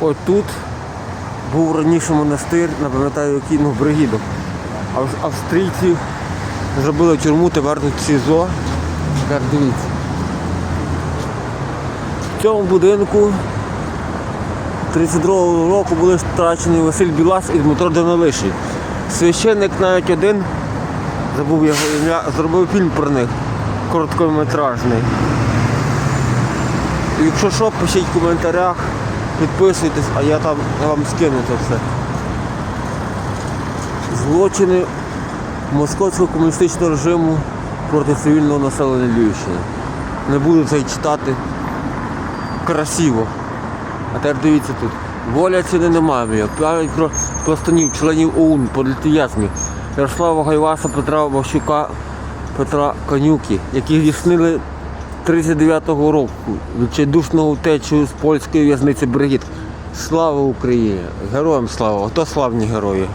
От тут був раніше монастир, не пам'ятаю який, ну, Бригідов. А австрійці зробили тюрму, тепер тут СІЗО. Так, дивіться. В цьому будинку 32-го року були страчені Василь Білас і Дмитро Данилишин. Священник навіть один, забув його ім'я, зробив фільм про них, короткометражний. Якщо що, пишіть в коментарях, підписуйтесь, а я там вам скину це все. Злочини московського комуністичного режиму проти цивільного населення Львівщини. Не буду це читати красиво. А тепер дивіться тут. Воля ціни немає. Пам'ять про пластанів, членів ОУН, політв'язнів. Ярослава Гайваса, Петра Ващука, Петра Конюки, які здійснили 39-го року відчайдушного втечу з польської в'язниці Бригід. Слава Україні! Героям слава! Ото славні герої!